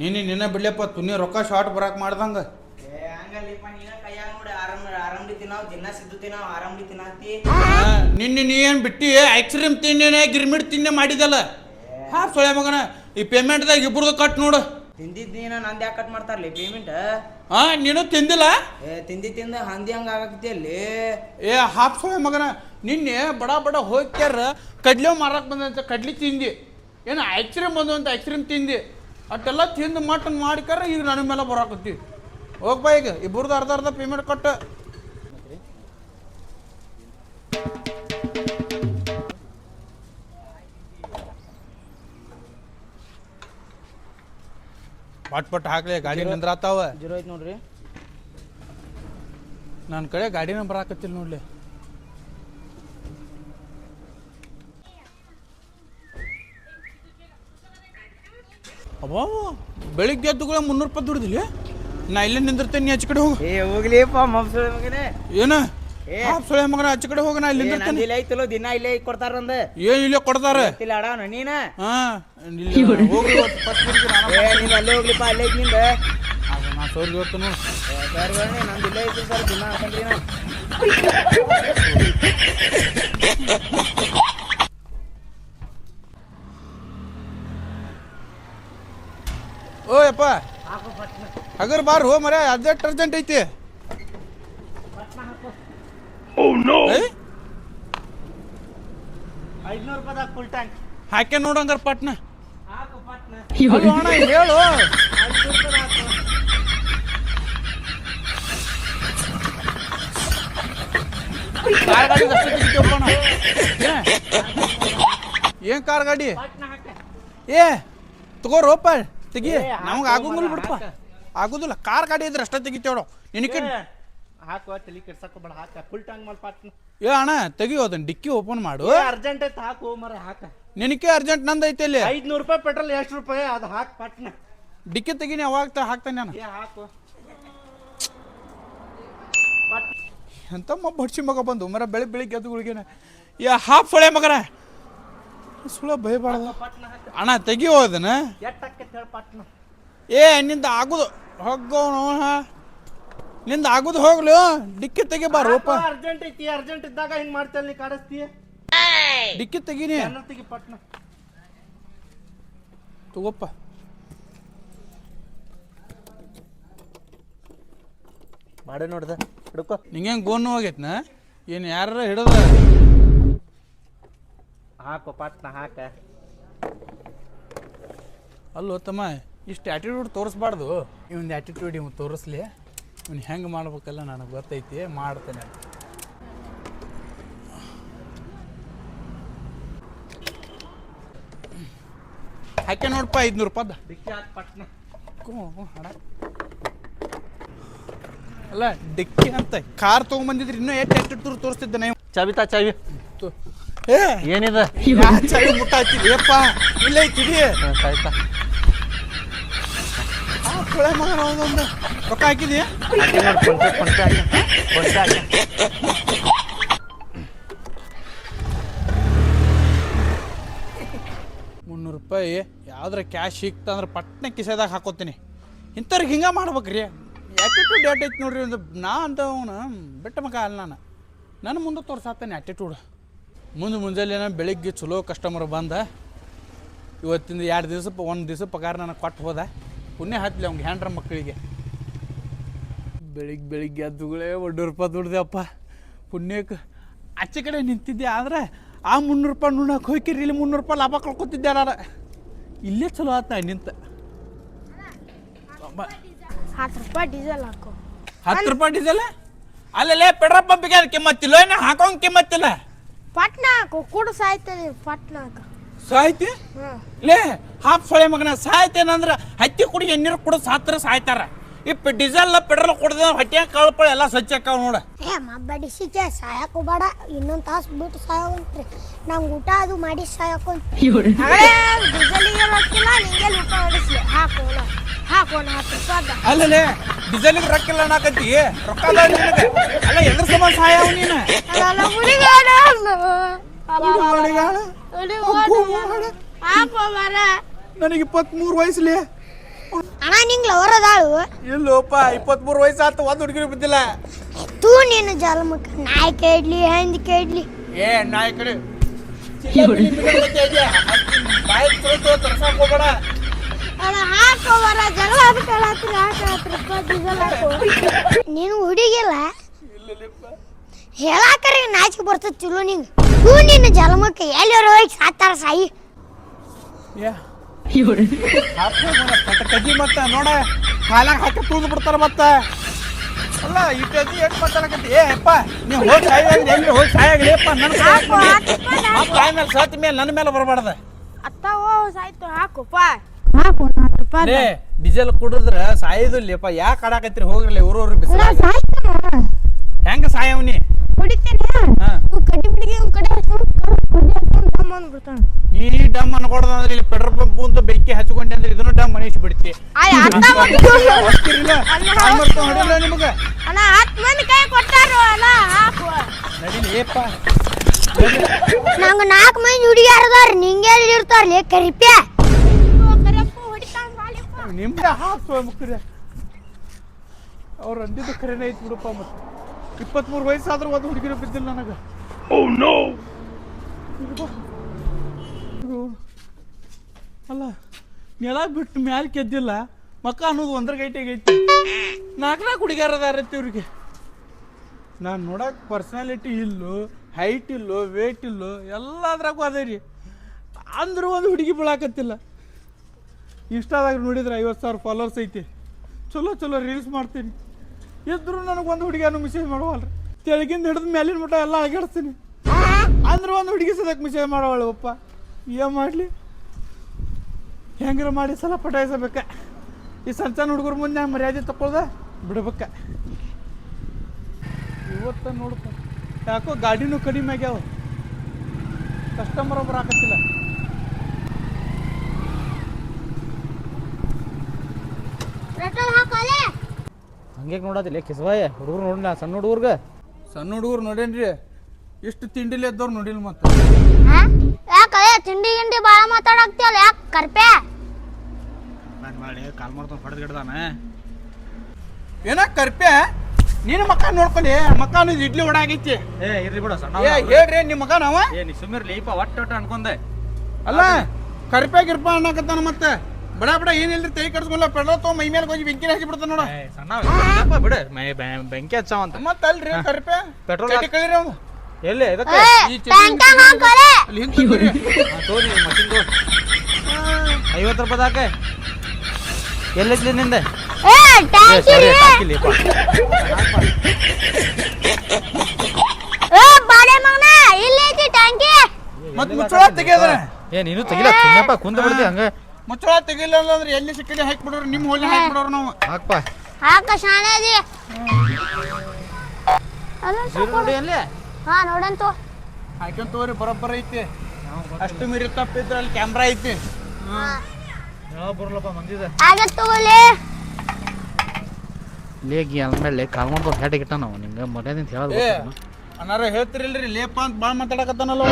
ನೀನು ನಿನ್ನ ಬಿಡ್ಲಪ್ಪ ತುನಿ ರೊಕ್ಕ ಶಾರ್ಟ್ ಬರಾಕ್ ಮಾಡ್ದಂಗ. ಏ ಹಂಗಲ್ಲಿಪ್ಪ ನೀನ ಕೈಯಾಗ ನೋಡಿ ಆರಾಮ್ ಆರಾಮ್ಲಿ ತಿನ್ನಾವ್ ದಿನ ಸಿದ್ದು ತಿನ್ನಾವ್ ಆರಾಮ್ಲಿ ತಿನ್ನಾತಿ. ನಿನ್ನೆ ನೀ ಏನು ಬಿಟ್ಟಿ? ಐಸ್ ಕ್ರೀಮ್ ತಿನ್ನೇನೆ ಗಿರ್ಮಿಟ್ ತಿನ್ನೆ ಮಾಡಿದಲ್ಲ. ಹಾ ಸೊಳೆ ಮಗನ ಈ ಪೇಮೆಂಟ್ದಾಗ ಇಬ್ರದ್ದು ಕಟ್ ನೋಡು. ತಿಂದಿದ್ ನೀನ ನಂದ್ ಯಾಕೆ ಕಟ್ ಮಾಡ್ತಾರಲಿ ಪೇಮೆಂಟ್ ಹಾ ನೀನು ತಿಂದಿಲ್ಲ? ಏ ತಿಂದಿ ತಿಂದ ಹಂದಿ ಹಂಗ ಆಗಕತ್ತಿ ಅಲ್ಲಿ. ಏ ಹಾಪ್ ಸೊಳೆ ಮಗನ ನಿನ್ನೆ ಬಡ ಬಡ ಹೋಗ್ತಾರ ಕಡ್ಲೆ ಮಾರಕ್ ಬಂದಂತ ಕಡ್ಲಿ ತಿಂದಿ. ಏನು ಐಸ್ ಕ್ರೀಮ್ ಬಂದು ಅಂತ ಐಸ್ ಕ್ರೀಮ್ ತಿಂದಿ. ಅಟ್ಟೆಲ್ಲ ತಿಂದು ಮಟನ್ ಮಾಡಿಕಾರ ಈಗ ನನ್ನ ಮೇಲೆ ಬರಾಕತ್ತಿ. ಹೋಗ್ಬಾ ಈಗ ಇಬ್ಬರದ್ದು ಅರ್ಧ ಅರ್ಧ ಪೇಮೆಂಟ್ ಕೊಟ್ಟು. ಪಟ್ ಪಟ್ ಹಾಕ್ಲಿ ಗಾಡಿ ನಿಂದ್ರಾತಾವ. ಜೀರೋ ಐತ್ ನೋಡ್ರಿ. ನನ್ನ ಕಡೆ ಗಾಡಿ ನಂಬರ್ ಹಾಕತ್ತಿಲ್ಲ ನೋಡ್ಲಿ. ಅಬ್ಬಾ ಬೆಳಿಗ್ಗೆ ಎದ್ದು ಕೂಡ ಮುನ್ನೂರು ರೂಪಾಯಿ ದುಡ್ದಿಲ್ಲ ನಾ ಇಲ್ಲೇ ನಿಂದಿರ್ತೇನೆ ನೀ ಆಚೆ ಕಡೆ ಹೋಗು. ಏ ಹೋಗ್ಲಿಪ್ಪ ಮಬ್ಸಳ ಮಗನೇ. ಏನು? ಏ. ಹಾಪ್ ಮಗನ ಆಚೆ ಕಡೆ ಹೋಗ ನಾ ಇಲ್ಲಿ ನಿಂದಿರ್ತೇನೆ. ಇಲ್ಲ ಐತಲೋ ದಿನ ಇಲ್ಲೇ ಕೊಡ್ತಾರ ಅಂದ ಏನ್ ಇಲ್ಲೇ ಕೊಡ್ತಾರ. ಇಲ್ಲ ಅಡ ನೀನ? ಹಾ ಇಲ್ಲಿ ಹೋಗ್ಲಿ ಬಿಡ್ತೀನಿ ನಾನು. ಏ ನೀನ್ ಅಲ್ಲೇ ಹೋಗ್ಲಿಪ್ಪ ಅಲ್ಲೇ ಐತ್ನಿಂದ. ನಾ ಸೋರ್ ಇವತ್ತು ನೋಡು. ಸರ್ ನಂದು ಇಲ್ಲೇ ಐತಿ ಸರ್ ದಿನ ನಾ ಯಪ್ಪ ಹಗರ್ ಬಾರ್ ಹೋ ಮರ ಅರ್ಜೆಂಟ್ ಅರ್ಜೆಂಟ್ ಐತಿ. ಹಾಕೆ ಟ್ಯಾಂಕ್ ಹಾಕ್ಯ ನೋಡಂಗಾರ ಪಟ್ನ. ಹಾಕು ಹೇಳು. ಹಾಕು. ಏನ್? ಏನ್ ಕಾರ್ ಗಾಡಿ? ಏ ತಗೋರ್ ಏ ತಗೋರೋಪ ತೆಗಿ ಹಾಕು ನಮ್ಗೆ ಆಗೋಂಗಿಲ್ಲ ಬಿಡಪ್ಪ ಹಾಕ. ಆಗುದಿಲ್ಲ. ಕಾರ್ ಗಾಡಿ ಇದ್ರೆ ಅಷ್ಟೇ ತೆಗಿತೇವ ನಿನಗೆ ಹಾಕುವ ತಲೆ ಹಾಕ. ಫುಲ್ ಟ್ಯಾಂಕ್ ಮಾಡಿ ಪಟ್ನ ಏ ಅಣ್ಣ ತೆಗಿಯೋ ಅದನ್ನ ಡಿಕ್ಕಿ ಓಪನ್ ಮಾಡು. ಅರ್ಜೆಂಟ್ ಐತೆ ಹಾಕು ಮರ ಹಾಕ. ನಿನಗೆ ಅರ್ಜೆಂಟ್ ನಂದು ಐತೆ ಇಲ್ಲಿ. ಐದ್ನೂರು ರೂಪಾಯಿ ಪೆಟ್ರೋಲ್ ಎಷ್ಟು ರೂಪಾಯಿ ಅದು ಹಾಕ್ ಪಟ್ನ ಡಿಕ್ಕಿ ತೆಗಿನಿ ಅವಾಗ ತ- ಹಾಕ್ತಾನೆ ನಾನು. ಏ ಹಾಕು. ಎಂತ ಮಬ್ಬ ಹಡ್ಸಿ ಮಗ ಬಂದು? ಮರ ಬೆಳಿ ಬೆಳಿಗ್ಗೆ ಎದ್ದು ಗುಳಿಗೆನ. ಯಾ ಹಾಫ್ ಫಳೆ ಮಗನ. ಸುಳ ಭಯಬಾರ್ದು. ಅಣ್ಣ ತೆಗಿ ಅದನ್ನ ಏ ನಿಂದ ಆಗುದು. ಹೋಗೋನು ನಿಂದ ಆಗುದು ಹೋಗ್ಲು ಡಿಕ್ಕಿ ತೆಗಿಬಾ ರೂಪ. ಅರ್ಜೆಂಟ್ ಐತಿ ಅರ್ಜೆಂಟ್ ಇದ್ದಾಗ ಹಿಂಗ್ ಮಾಡ್ತಾ ನೀ ಕಾಡಿಸ್ತೀಯ ಡಿಕ್ಕಿ ತೆಗಿನಿ ತೆಗಿ ಪಟ್ನ. ತಗೋಪ್ಪ. ಮಾಡೇ ನೋಡ್ದ. ಹಿಡ್ಕೋ. ನಿಂಗೇನ್ ಗೋನು ಹೋಗೈತ್ನ ಏನು ಯಾರ ಹಿಡದ ಹಾಕು ಪಟ್ನ ಹಾಕ. ಅಲ್ಲೋ ತಮ್ಮ ಇಷ್ಟು ಆ್ಯಟಿಟ್ಯೂಡ್ ತೋರಿಸ್ಬಾರ್ದು. ಇವನ್ ಆ್ಯಟಿಟ್ಯೂಡ್ ಇವ್ನು ತೋರಿಸ್ಲಿ. ಇವ್ನು ಹೆಂಗೆ ಮಾಡ್ಬೇಕಲ್ಲ ನನಗೆ ಗೊತ್ತೈತಿ ಮಾಡ್ತೇನೆ. ಹಾಕೆ ನೋಡಪ್ಪ ಐದ್ನೂರು ರೂಪಾಯ್ದ. ಡಿಕ್ಕಿ ಹಾಕ್ ಪಟ್ನ. ಹಣ ಅಲ್ಲ ಡಿಕ್ಕಿ ಅಂತ ಕಾರ್ ತೊಗೊಂಬಂದಿದ್ರಿ ಇನ್ನೂ ಎಷ್ಟು ಆ್ಯಟಿಟ್ಯೂಡ್ ತೋರಿಸ್ತಿದ್ದೆ ನೀವು ಚಬಿತಾ ತಾ ಚಾವಿ. ತೋ- ಏ ಏನಿದ? ಚಳಿ ಮುಟ್ಟ ಇಲ್ಲೇ ಆಯ್ತಾ ಕೊಳೆ ಒಂದೊಂದು. ರೊಕ್ಕ ಹಾಕಿದ್ಯಾ? ಮುನ್ನೂರು ರೂಪಾಯಿ. ಯಾವ್ದ್ರ ಕ್ಯಾಶ್ ಸಿಕ್ತಂದ್ರೆ ಪಟ್ನೆ ಕಿಸೆದಾಗ ಹಾಕೋತೀನಿ. ಇಂಥವ್ರಿಗೆ ಹಿಂಗ ಮಾಡ್ಬೇಕ್ರಿ. ಆ್ಯಟಿಟ್ಯೂಡ್ ಡೇಟ್ ಐತಿ ನೋಡ್ರಿ ಒಂದು ನಾ ಅಂತ ಅವನು ಬಿಟ್ಟ ಮಗ ಅಲ್ಲ ನಾನು. ನನ್ನ ಮುಂದೆ ತೋರ್ಸಾತಾನೆ ಆ್ಯಟಿಟ್ಯೂಡ್ ಮುಂದೆ ಮುಂಜಾನೆ ಬೆಳಿಗ್ಗೆ ಚಲೋ ಕಸ್ಟಮರ್ ಬಂದ. ಇವತ್ತಿಂದ ಎರಡು ದಿವಸ ಒಂದು ದಿವಸ ಪಗಾರ ನನಗೆ ಕೊಟ್ಟು ಹೋದ. ಪುಣ್ಯ ಹತ್ತಲಿ ಅವ್ನಿಗೆ ಹ್ಯಾಂಡ್ರ ಮಕ್ಕಳಿಗೆ ಬೆಳಿಗ್ಗೆ ಬೆಳಿಗ್ಗೆ ಎದ್ದುಗಳೇ ಒಡ್ಡು ರೂಪಾಯಿ ದುಡ್ದೆಪ್ಪ ಪುಣ್ಯಕ್ಕೆ ಆಚೆ ಕಡೆ ನಿಂತಿದ್ದೆ ಆದ್ರೆ ಆ ಮುನ್ನೂರು ರೂಪಾಯಿ ನುಣ್ಣಕ್ಕೆ ಹೋಯ್ಕಿರಿ ಇಲ್ಲಿ ಮುನ್ನೂರು ರೂಪಾಯಿ ಲಾಭ ಕಳ್ಕೊತಿದ್ದೆ ನಾನು. ಇಲ್ಲೇ ಚಲೋ ಆತ ನಿಂತ. ಹತ್ತು ರೂಪಾಯಿ ಡೀಸೆಲ್ ಹಾಕು. ಹತ್ತು ರೂಪಾಯಿ ಡೀಸೆಲ್ ಅಲ್ಲಲ್ಲೇ ಪೆಟ್ರೋಲ್ ಪಂಪಿಗೆ ಅದು ಕಿಮ್ಮತ್ತಿಲ್ಲ ಏನು ಹಾಕೋಂಗೆ ಕಿಮ್ಮತ್ತಿಲ್ಲ ಪಟ್ನ ಹಾಕು ಕೂಡ ಸಾಯ್ತದೆ ಪಟ್ನಾಕ. ಸಾಯ್ತಿ? ಲೇ ಹಾಫ್ ಸೊಳೆ ಮಗನ ಸಾಯ್ತೇನಂದ್ರೆ ಹತ್ತಿ ಕುಡಿ ಎಣ್ಣೀರು ಕುಡಿದು ಸಾತ್ರ ಸಾಯ್ತಾರ. ಇಪ್ಪ ಡೀಸೆಲ್ ಪೆಟ್ರೋಲ್ ಕುಡ್ದ ಹೊಟ್ಟೆ ಕಳ್ಪಳ ಎಲ್ಲ ಸ್ವಚ್ಛ ಆಕಾವ ನೋಡ. ಏ ಮಬ್ಬಡಿಸಿಕೆ ಸಾಯಕ್ಕೂ ಬೇಡ ಇನ್ನೊಂದು ತಾಸು ಬಿಟ್ಟು ಸಾಯವಂತ್ರಿ. ನಂಗೆ ಊಟ ಅದು ಮಾಡಿ ಸಾಯಕೊಂತ ಡೀಸೆಲಿಗೆ ಹಾಕಿಲ್ಲ ನಿಂಗೆ ಊಟ ಹೊಡಿಸ್ಲಿ. ಹಾಕೋಣ ಹಾಕೋಣ ಹತ್ತು ರೂಪಾಯಿ ಅಲ್ಲಲೇ ಡೀಸೆಲ್ಗೆ ರೊಕ್ಕಿಲ್ಲ ಅನ್ನಕತ್ತಿ ರೊಕ್ಕ ಅಲ್ಲ ನಿನಗೆ. ಅಲ್ಲ ಎದ್ರ ಸಮ ಸಹಾಯ ಅವ ನೀನು. ನನಗೆ ಇಪ್ಪತ್ತ್ಮೂರು ವಯಸ್ಸಲ್ಲಿ. ಅಣ್ಣ ನಿಂಗ್ ಲವರ್ ಅದಾಳು? ಇಲ್ಲೋಪ ಇಪ್ಪತ್ಮೂರು ವಯಸ್ಸಾತು ಒಂದು ಹುಡುಗಿರು ಬಿದ್ದಿಲ್ಲ. ತೂ ನಿನ್ನ ಜಲಮಕ್ಕ ನಾಯಿ ಕೇಳ್ಲಿ ಹೆಂದ್ ಕೇಳ್ಲಿ. ಏ ನಾಯಿ ಕಡೆ. ಬಾಯಿ ತುಳಿದು ತರ್ಸಕ್ ಹೋಗ್ಬೇಡ. ನೀನು ಹುಡುಗಿಲ್ಲ ಹೇಳಾಕರಿ ನಾಚಿಕೆ ಬರ್ತದ ಚಲೋ ನಿಂಗೆ. ಹೂ ನಿನ್ನ ಜಲಮಕ್ಕ ಎಲ್ಲಿಯವ್ರು ಹೋಗಿ ಸಾತಾರ ಸಾಯಿ? ಏ ಕಜ್ಜಿ ಮತ್ತ ನೋಡ. ಕಾಲಾಗ ಹಾಕಿ ತುಳಿದು ಬಿಡ್ತಾರ ಮತ್ತ. ಅಲ್ಲ ಇಟ್ಟು ಎಷ್ಟು ಮಾತಾಡಕತ್ತಿ? ಏ ಅಪ್ಪ ನೀವು ಹೋಗಿ ಸಾಯಿ ಎಲ್ಲಿ ಹೋಗಿ ಸಾಯಾಗಲಿಪ್ಪ ನನ್ನ ಮತ್ತೆ ಆಮೇಲೆ ಸತ್ತ ಮೇಲೆ ನನ್ನ ಮೇಲೆ ಬರಬಾರ್ದ. ಅತ್ತ ಓ ಸಾಯ್ತು ಹಾಕುಪ್ಪ ರೂಪಾಯಿ ಲೇ ಡೀಸೆಲ್ ಕುಡಿದ್ರ ಸಾಯೋದಿಲ್ಲಪ್ಪ. ಯಾಕೆ ಆಡಾಕತ್ರಿ ಹೋಗ್ರಲ್ಲ ಊರವ್ರು ಬಿಸಿಲ ಹೆಂಗ ಸಾಯವ್ನಿ ಹೊಡಿತೇನೆ ಹಾ. ಇವ್ ಕಡ್ಡಿ ಬಿಡಿಗೆ ಇವ್ ಕಡೆ ಹಾಕ್ಕೊಂಡು ಕರ್- ಕಡ್ಡಿ ಹಾಕ್ಕೊಂಡು ದಮ್ ಅಂದ್ಬಿಡ್ತಾನೆ ಈ ಡಮ್ ಅನ್ಕೊಡ್ದಂದ್ರೆ ಇಲ್ಲಿ ಪೆಟ್ರೋಲ್ ಪಂಪ್ ಅಂತ ಬೆಂಕಿ ಹಚ್ಕೊಂಡೆ ಅಂದ್ರೆ ಇದನ್ನು ಡಮ್ ಮನೀಶ್ ಬಿಡ್ತಿ. ಆಯ್ ಅತ್ತ ಹೊಡಿಲ್ಲ ನಿಮಗ ಅಣ್ಣ ಹತ್ತು ಮಂದಿ ಕೈ ಕೊಟ್ಟಾರು ಅಲ್ಲ ಹಾಕು. ನಡೀಲಿ ಏಪ್ಪ. ನಂಗೆ ನಾಲ್ಕು ಮಂದಿ ಹುಡುಗಿಯಾರ ಅದಾರ ನಿಂಗೆ ಇರ್ತಾರ್ಲಿ ಕರಿಪ್ಯ. ಬಾಲಿಪ್ಪ ನಿಮ್ದ ಮುಖ್ರೆ ಅವ್ರು ಅಂದಿದ್ದು ಖರೇನೆ ಐತಿ ಬಿಡಪ್ಪ ಮತ್ತೆ. ಇಪ್ಪತ್ಮೂರು ವಯಸ್ಸಾದ್ರೂ ಒಂದು ಹುಡುಗಿರು ಬಿದ್ದಿಲ್ಲ ನನಗೆ. ಅಲ್ಲ ನೆಲ ಬಿಟ್ಟು ಮ್ಯಾಲೆ ಕೆದ್ದಿಲ್ಲ. ಮಕ್ಕ ಅನ್ನೋದು ಒಂದ್ರ ಗೈಟೆಗೆ ಐತಿ. ನಾಲ್ಕು ನಾಲ್ಕು ಹುಡುಗಿಯರ್ ಅದಾರ ಇವ್ರಿಗೆ? ನಾನು ನೋಡಕ್ಕೆ ಪರ್ಸನಾಲಿಟಿ ಇಲ್ಲೋ ಹೈಟ್ ಇಲ್ಲೋ ವೇಟ್ ಇಲ್ಲು ಎಲ್ಲದ್ರಾಗೂ ಅದೇ ರೀ. ಅಂದ್ರೂ ಒಂದು ಹುಡುಗಿ ಬೀಳಾಕತ್ತಿಲ್ಲ. ಇನ್ಸ್ಟಾದಾಗ ನೋಡಿದ್ರೆ ಐವತ್ತು ಸಾವಿರ ಫಾಲೋವರ್ಸ್ ಐತಿ. ಚಲೋ ಚಲೋ ರೀಲ್ಸ್ ಮಾಡ್ತೀನಿ. ಇದ್ರು ನನಗೆ ಒಂದು ಹುಡುಗಿಯನ್ನು ಮೆಸೇಜ್ ಮಾಡುವಲ್ರಿ. ತೆಳಗಿಂದ ಹಿಡಿದ ಮೇಲಿನ ಮಟ್ಟ ಎಲ್ಲ ಅಳಗಾಡಿಸ್ತೀನಿ ಅಂದ್ರೆ ಒಂದು ಹುಡುಗಿ ಸದಕ್ಕೆ ಮೆಸೇಜ್ ಮಾಡೋವಳು ಅಪ್ಪ. ಏನು ಮಾಡಲಿ? ಹೆಂಗಾರ ಮಾಡಿ ಸಲ ಪಟಾಯಿಸಬೇಕ? ಈ ಸಣ್ಣ ಸಣ್ಣ ಹುಡುಗರ ಮುಂದೆ ಮರ್ಯಾದೆ ತಗೊಳ್ದ ಬಿಡ್ಬೇಕ. ಇವತ್ತ ನೋಡಪ್ಪ ಯಾಕೋ ಗಾಡಿನೂ ಕಡಿಮೆ ಆಗ್ಯಾವ. ಕಸ್ಟಮರ್ ಒಬ್ಬರು ಹಾಕತ್ತಿಲ್ಲ ಪೆಟ್ರೋಲ್ ಹಾಕೋಲೆ ಹಂಗೆ ನೋಡೋದಿಲ್ಲ ಕಿಸವಾಯ ಹುಡುಗರು ನೋಡಿಲ್ಲ ಸಣ್ಣ ಹುಡುಗರ್ಗೆ? ಸಣ್ಣ ಹುಡುಗರು ನೋಡೇನ್ರಿ ಇಷ್ಟು ತಿಂಡಿಲಿ ಎದ್ದವ್ರು ನೋಡಿಲ್ಲ ಮತ್ತೆ. ಯಾಕೆ ತಿಂಡಿ ಗಿಂಡಿ ಭಾಳ ಮಾತಾಡಕ್ತಿಯಲ್ಲ ಯಾಕೆ ಕರ್ಪೆ? ಮಾಡಿ ಕಾಲ್ ಮಾಡ್ತಾನೆ ಹೊಡೆದು ಗಿಡ್ದಾನ. ಏನ ಕರ್ಪೆ? ನಿನ್ನ ಮಕ್ಕ ನೋಡ್ಕೊಳ್ಳಿ ಮಕ್ಕ ಅನ್ನೋದು ಇಡ್ಲಿ ವಡ ಆಗೈತಿ. ಏ ಇರ್ಲಿ ಬಿಡ ಸಣ್ಣ ಏ ಹೇಳ್ರಿ ನಿಮ್ಮ ಮಗ ನಾವ? ಏ ನೀ ಸುಮ್ಮಿರ್ಲಿ ಇಪ್ಪ ಒಟ್ಟ ಒಟ್ಟ ಅನ್ಕೊಂಡೆ. ಅಲ್ಲ ಕರ್ಪೆ ಗಿರ್ಪ ಅನ್ನಕತ್ತಾನ ಮತ್ತೆ? ಬಡ ಬಡ ಏನಿಲ್ರಿ ತೈ ಕಡ್ಸ್ಕೊಲ್ಲ ಪೆಟ್ರೋಲ್ ತೋ ಮೈ ಮೇಲೆ ಹೋಗಿ ಬೆಂಕಿ ಹಚ್ಚಿ ಬಿಡ್ತಾನ ನೋಡ. ಸಣ್ಣ ಬಿಡ ಬಿಡು. ಮೈ ಬೆಂಕಿ ಹಚ್ಚಾವಂತ ಮತ್ತೆ ಅಲ್ರಿ ಕರ್ಪೆ? ಪೆಟ್ರೋಲ್ ಹಾಕಿ ಕಳೀರಿ ಅವ್ನು. ಎಲ್ಲಿ ಇದಕ್ಕೆ ಈ ತೋರಿ. ಮಷಿನ್ ತೋ ಐವತ್ತು ರೂಪಾಯಿ ಹಾಕೆ. ಎಲ್ಲಿದ್ಲಿ ನಿಂದೆ? ಏ ಏ ಟ್ಯಾಂಕ್ ಸಾರಿ ಇಡಿ ಹಾಕಿಲ್ಲಿಪ್ಪ ಏ ಬಾಳೆ ಮಗನ ಇಲ್ಲೈತಿ ಟ್ಯಾಂಕಿ. ಮತ್ ಮುಚ್ಚಳ ತೆಗಿಯೋದ್ರ ಏ ನೀನು ತೆಗಿಲ್ಲ ಸುಮ್ಮನೆಪ್ಪ ಕುಂದ ಬಿಡ್ತಿ ಹಂಗ. ಮುಚ್ಚಳ ತೆಗಿಲ್ಲ ಅಂದ್ರೆ ಎಲ್ಲಿ ಸಿಕ್ಕಲಿ ಹಾಕ್ಬಿಡೋರು ನಿಮ್ಮ ಹೋಲಿ ಹಾಕ್ಬಿಡೋರು ನಾವು. ಹಾಕ್ಪ. ಹಾಕ ಶಾಣೆ ಅದಿ. ಅಲ್ಲ ಜೀರೋ ನೋಡಿ ಅಲ್ಲಿ. ಹಾ ನೋಡಂತು ಹಾಕ್ಯಂತ ತಗೋರಿ ಬರೋಬ್ಬರ ಐತಿ. ಅಷ್ಟು ಮೀರಿ ತಪ್ಪಿದ್ರೆ ಅಲ್ಲಿ ಕ್ಯಾಮ್ರಾ ಐತಿ. ಯಾವ ಮಂದಿದ? ಲೇಗಿ ಅಂದ್ಮೇಲೆ ಕಾಲ್ ಮಾಡ್ಬೋದು ಹೆಡ್ ಗಿಟ್ಟ ನಾವು ನಿಂಗೆ ಹೇಳೋದು ಅನ್ನಾರ ಹೇಳ್ತಿರಿಲ್ರಿ ಲೇಪ ಅಂತ ಭಾಳ ಮಾತಾಡಕತ್ತಾನಲ್ಲ.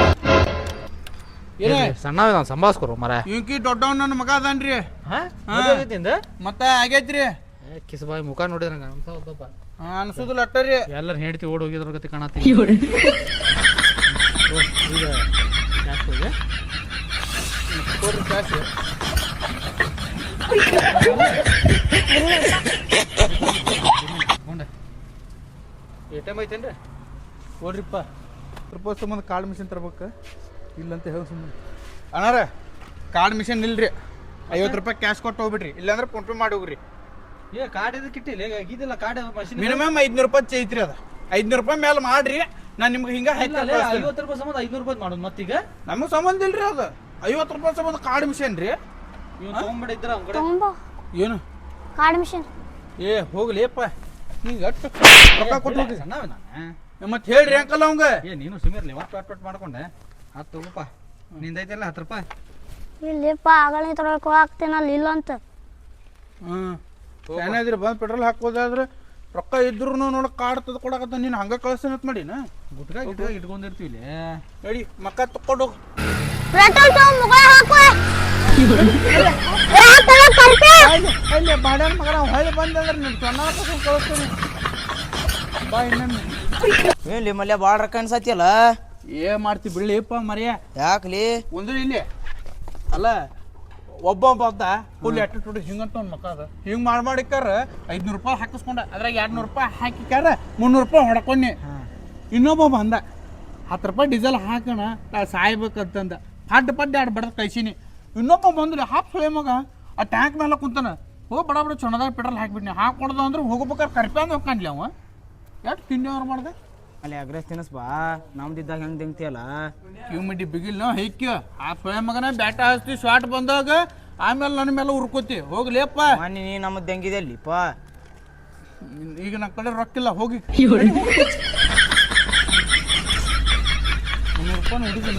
ಏನೇ? ಸಣ್ಣ ನಾನು ಸಂಭಾಸ್ಕೊರು ಮರ ಇವಕಿ ದೊಡ್ಡವ್ ನನ್ನ ಮಗ ಅದಾನ್ರಿ. ಹಾ? ಹಾ. ಮತ್ತೆ ಆಗೈತ್ರಿ. ಕಿಸ್ ಬಾಯಿ ಮುಖ ನೋಡಿದ್ರೆ ನಂಗೆ ಅನ್ಸೋದಪ್ಪ ಹಾ, ಅನ್ಸುದಿಲ್ಲ ಅಟ್ಟರಿ ಎಲ್ಲರೂ ಹೇಳ್ತಿ ಓಡ್ ಹೋಗಿದ್ರ ಗತಿ ಕಾಣತ್ತಿ. ಎ ಟಿ ಎಂ ಐತೇನ್ರಿ? ಓಡ್ರಿಪ್ಪ ರೂಪಾಯಿ ಸಂಬಂಧ ಕಾಳು ಮಿಷನ್ ತರ್ಬೇಕು. ಇಲ್ಲಂತ ಹೇಳಿ ಸುಮ್ಮನೆ ಅಣ್ಣಾರ ಕಾರ್ಡ್ ಮಿಷನ್ ಇಲ್ರಿ ಐವತ್ತು ರೂಪಾಯಿ ಕ್ಯಾಶ್ ಕೊಟ್ಟು ಹೋಗ್ಬಿಡ್ರಿ. ಇಲ್ಲಾಂದ್ರೆ ಫೋನ್ ಪೇ ಮಾಡಿ ಹೋಗ್ರಿ. ಏ ಕಾರ್ಡ್ ಇದಕ್ಕೆ ಇಟ್ಟಿಲ್ಲ? ಇದಿಲ್ಲ ಕಾರ್ಡ್ ಮಷಿನ್ ಮಿನಿಮಮ್ ಐದ್ನೂರು ರೂಪಾಯಿ ಚೈತ್ರಿ ಅದ. ಐದ್ನೂರು ರೂಪಾಯಿ ಮೇಲೆ ಮಾಡ್ರಿ. ನಾನು ನಿಮ್ಗೆ ಹಿಂಗೆ ಐವತ್ತು ರೂಪಾಯಿ ಸಂಬಂಧ ಐದ್ನೂರು ರೂಪಾಯಿ ಮಾಡೋದು ಮತ್ತೀಗ? ನಮಗೆ ಸಂಬಂಧ ಇಲ್ರಿ ಅದು. ಐವತ್ತು ರೂಪಾಯಿ ಸಂಬಂಧ ಕಾರ್ಡ್ ಮಿಷನ್ ರೀ. ಇವ್ನು ತೊಗೊಂಬಿಡಿದ್ರ ಅವ್ನ ಕಡೆ? ಏನು? ಕಾರ್ಡ್ ಮಿಷನ್ ಏ ಹೋಗ್ಲಿಪ್ಪ ನಿಂಗೆ ಅಷ್ಟು ರೊಕ್ಕ ಕೊಟ್ಟು ಹೋಗ್ರಿ ಮತ್ತೆ ಹೇಳ್ರಿ ಅಂಕಲ್ ಅವಂಗ. ಏ ನೀನು ಸುಮಿರ್ಲಿ ಒಟ್ಟು ಒಟ್ಟು ಒಟ್ಟು ಮಾಡ್ಕೊಂಡೆ. ಹತ್ತು ತಗೋಪ್ಪ ನಿಂದೈತಲ್ಲ ಹತ್ತು ರೂಪಾಯಿ? ಇಲ್ಲಿಪ್ಪ ಆಗಲೇ ಹಾಕ್ತೇನೆ ಅಲ್ಲಿ ಇಲ್ಲ ಅಂತ. ಹ್ಮ್. ಏನಾದ್ರಿ ಬಂದು ಪೆಟ್ರೋಲ್ ಹಾಕೋದಾದ್ರೆ ರೊಕ್ಕ ಇದ್ರು ನೋಡಕ್ಕೆ ಕಾರ್ಡ್ ತಂದು ಕೊಡಕತ್ತ ನೀನು ಹಂಗ ಅಂತ ಮಾಡಿನ? ಗುಟ್ಕ ಗಿಟ್ಕ ಇಟ್ಕೊಂಡಿರ್ತೀವಿ ಇಲ್ಲಿ. ನಡಿ ಮಕ್ಕ ತಕ್ಕೊಂಡು ಪೆಟ್ರೋಲ್ ತಗೊಂಡ್ ಮುಗ ಹಾಕುವ ಕರ್ಪೆ ಬಾಯ್ಲಿ ಇಲ್ಲಿ ಬಾಡ್ಯಾನ ಮಗನ ಹೊಳ್ಳಿ ಬಂದಂದ್ರೆ ನೀನು ಚೆನ್ನಾಗಿ ಕರ್ಕೊಂಡು ಕಳಿಸ್ತೀನಿ. ಬಾ ಇನ್ನೊಮ್ಮೆ. ಏನ್ಲಿ ಮಲ್ಯ ಭಾಳ ರೊಕ್ಕ ಅನ್ಸತ್ತಿಯಲ್ಲ ಏ ಮಾಡ್ತಿ ಬಿಡ್ಲಿಪ್ಪ ಮರಿಯ? ಯಾಕಲಿ? ಒಂದು ಇಲ್ಲಿ. ಅಲ್ಲ ಒಬ್ಬ ಬಂದ ಫುಲ್ ಎಟ್ಟು ಹಿಂಗಂತ ಒಂದು ಮಕ್ಕ ಅದ ಹಿಂಗೆ ಮಾಡಿ ಮಾಡಿಕ್ಕಾರ ಐದ್ನೂರು ರೂಪಾಯಿ ಹಾಕಿಸ್ಕೊಂಡ. ಅದ್ರಾಗ ಎರಡು ನೂರು ರೂಪಾಯಿ ಹಾಕಿಕ್ಕಾರ ಮುನ್ನೂರು ರೂಪಾಯಿ ಹೊಡ್ಕೊಂಡಿ. ಇನ್ನೊಬ್ಬ ಬಂದ ಹತ್ತು ರೂಪಾಯಿ ಡೀಸೆಲ್ ಹಾಕೋಣ ನಾ ಸಾಯ್ಬೇಕಂತಂದ. ಪಡ್ಡ ಪಡ್ಡ ಎರಡು ಬಡದ ಕಳ್ಸೀನಿ. ಇನ್ನೊಬ್ಬ ಬಂದ್ರಿ ಹಾಪ್ ಸುಳೆ ಮಗ. ಆ ಟ್ಯಾಂಕ್ ಮೇಲೆ ಕುಂತಾನ. ಹೋಗಿ ಬಡ ಬಡ ಚೊಣದಾಗ ಪೆಟ್ರೋಲ್ ಹಾಕ್ಬಿಟ್ಟಿನಿ ಹಾಕೊಡ್ದ ಅಂದ್ರೆ ಹೋಗ್ಬೇಕಾದ್ರೆ ಕರ್ಪ್ಯಾಂದ್ ಹೋಗ್ಕಂಡ್ಲಿ ಅವ. ಎಷ್ಟು ತಿಂಡಿಯವ್ರು ಮಾಡ್ದೆ? ಅಲ್ಲಿ ಅಗ್ರೆಸ್ ತಿನ್ನಿಸ್ ಬಾ. ನಮ್ದಿದ್ದಾಗ ಹೆಂಗ್ ತಿಂತಿಯಲ್ಲ? ಕ್ಯೂಮಿಡಿ ಬಿಗಿಲ್ ಬಿಗಿಲ್ ಹೈಕ್ಯ ಆ ಸ್ವಯಂ ಮಗನ ಬ್ಯಾಟ ಹಚ್ತಿ ಶಾರ್ಟ್ ಬಂದಾಗ ಆಮೇಲೆ ನನ್ನ ಮೇಲೆ ಉರ್ಕೋತಿ. ಹೋಗ್ಲಿಯಪ್ಪ ಮೊನ್ನೆ ನೀ ನಮ್ಮ ದಂಗಿದೆ ಅಲ್ಲಿಪ್ಪ ಈಗ ನನ್ನ ಕಡೆ ರೊಕ್ಕಿಲ್ಲ ಹೋಗಿ. ಹಿಡಿದು